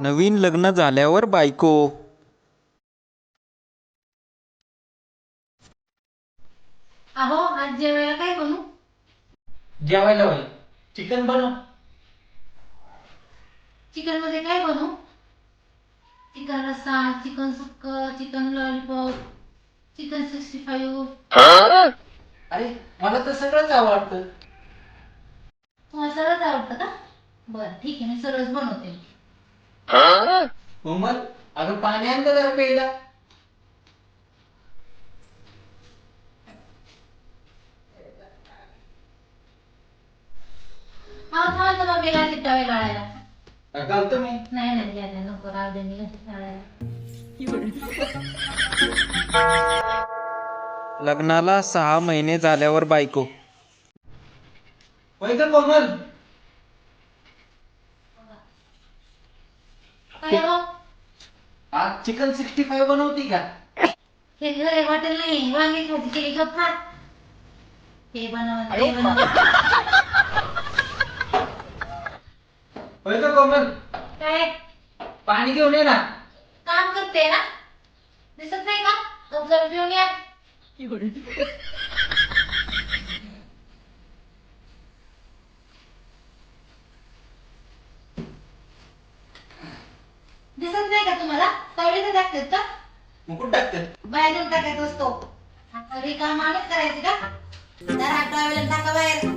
नवीन लग्न झाल्यावर बायको. अहो आज जेवायला काय बनू जेवायला होय चिकन बनव. चिकनमध्ये काय बनू चिकन रस्सा chicken सुक्क chicken lollipop chicken sixty five अरे मला तर सगळंच आवडतं. तुम्हाला सरळच आवडतं का? बरं ठीक आहे मी सरळच बनवते. कोमल अगं पाणी आणलं जरा प्यायला. हा थांब तर मग वेगळा चिट्टावे गाळायला घालतो मी. नाही नाही द्या द्या नको राहू दे मी गाळायला लग्नाला सहा महिने झाल्यावर बायको. होय का कोमल? हो आज चिकन सिक्स्टी फाईव्ह बनवती का? हे घरी हॉटेल नाही वांगी भाजी केली गप्प. हे बनवा ते बनवा होय का कोमल? काय? पाणी घेऊन ये ना. काम करते ना? दिसत नाही का? जरा पिऊन या दिसत नाही का तुम्हाला? तावडीचं टाकतात का? मुकुट टाकते बाहेर येऊन टाकायचा असतो. घरी काम आलंच करायचे का? जरा टावेल टाका बाहेर.